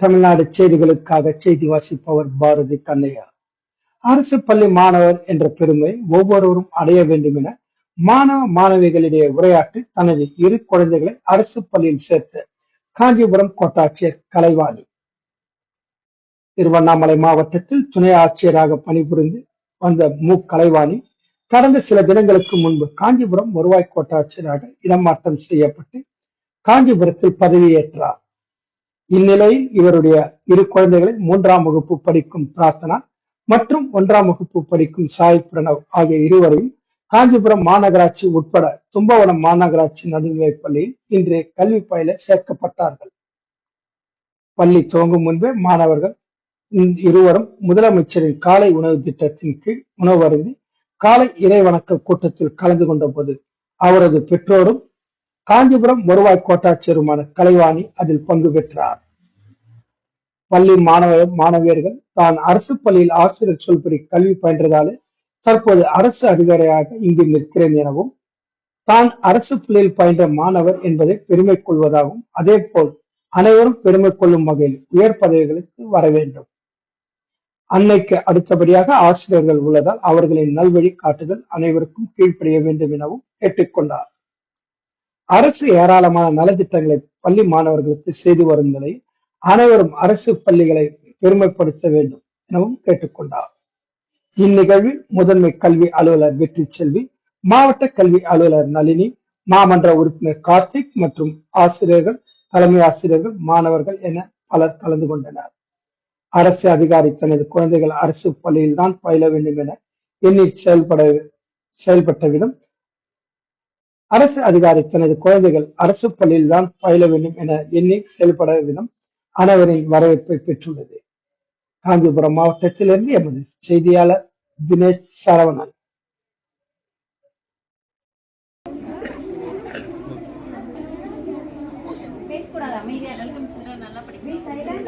தமிழ்நாடு செய்திகளுக்காக செய்தி வாசிப்பவர் பாரதி கண்ணையா. அரசு பள்ளி மாணவர் என்ற பெருமை ஒவ்வொருவரும் அடைய வேண்டும் என மாணவ மாணவிகளிடையே உரையாற்றி தனது இரு குழந்தைகளை அரசு பள்ளியில் சேர்த்த காஞ்சிபுரம் கோட்டாட்சியர் கலைவாணி. திருவண்ணாமலை மாவட்டத்தில் துணை ஆட்சியராக பணிபுரிந்து வந்த மு கலைவாணி கடந்த சில தினங்களுக்கு முன்பு காஞ்சிபுரம் வருவாய் கோட்டாட்சியராக இடமாற்றம் செய்யப்பட்டு காஞ்சிபுரத்தில் பதவியேற்றார். இந்நிலையில் இவருடைய இரு குழந்தைகளை மூன்றாம் வகுப்பு படிக்கும் பிரார்த்தனா மற்றும் ஒன்றாம் வகுப்பு படிக்கும் சாய் பிரணவ் ஆகிய இருவரையும் காஞ்சிபுரம் மாநகராட்சி உட்பட தும்பவனம் மாநகராட்சி நடுநிலைப் பள்ளியில் இன்று கல்வி பயில சேர்க்கப்பட்டார்கள். பள்ளி துவங்கும் முன்பே மாணவர்கள் இருவரும் முதலமைச்சரின் காலை உணவு திட்டத்தின் கீழ் உணவு அருந்தி காலை இறை வணக்க கூட்டத்தில் கலந்து கொண்ட போது அவரது பெற்றோரும் காஞ்சிபுரம் வருவாய் கோட்டாட்சியருமான கலைவாணி அதில் பங்கு பெற்றார். பள்ளி மாணவ மாணவியர்கள் தான் அரசு பள்ளியில் ஆசிரியர் சொல்படி கல்வி பயின்றதாலே தற்போது அரசு அதிகாரியாக இங்கு நிற்கிறேன் எனவும் தான் அரசு பள்ளியில் பயின்ற மாணவர் என்பதை பெருமை கொள்வதாகவும் அதே போல் அனைவரும் பெருமை கொள்ளும் வகையில் உயர் பதவிகளுக்கு வர வேண்டும். அன்னைக்கு அடுத்தபடியாக ஆசிரியர்கள் உள்ளதால் அவர்களின் நல்வழி காட்டுதல் அனைவருக்கும் கீழ்ப்படிய வேண்டும் எனவும் கேட்டுக்கொண்டார். அரசு ஏராளமான நலத்திட்டங்களை பள்ளி மாணவர்களுக்கு செய்து வரும் நிலையில் அனைவரும் அரசு பள்ளிகளை பெருமைப்படுத்த வேண்டும் எனவும் கேட்டுக்கொண்டார். இந்நிகழ்வில் முதன்மை கல்வி அலுவலர் வெற்றி செல்வி மாவட்ட கல்வி அலுவலர் நளினி மாமன்ற உறுப்பினர் கார்த்திக் மற்றும் ஆசிரியர்கள் தலைமை ஆசிரியர்கள் மாணவர்கள் என பலர் கலந்து கொண்டனர். அரசு அதிகாரி தனது குழந்தைகள் அரசு பள்ளியில் தான் பயில வேண்டும் என எண்ணி செயல்பட செயல்பட்ட விதம் அரசு அதிகாரி தனது குழந்தைகள் அரசு பள்ளியில் தான் பயில வேண்டும் என எண்ணி செயல்பட விதம் அனைவரின் வரவேற்பை பெற்றுள்ளது. காஞ்சிபுரம் மாவட்டத்திலிருந்து எமது செய்தியாளர் தினேஷ் சரவணன். பேசக்கூடாது அமைதியா வெல்கம் நல்லா படிக்கணும்.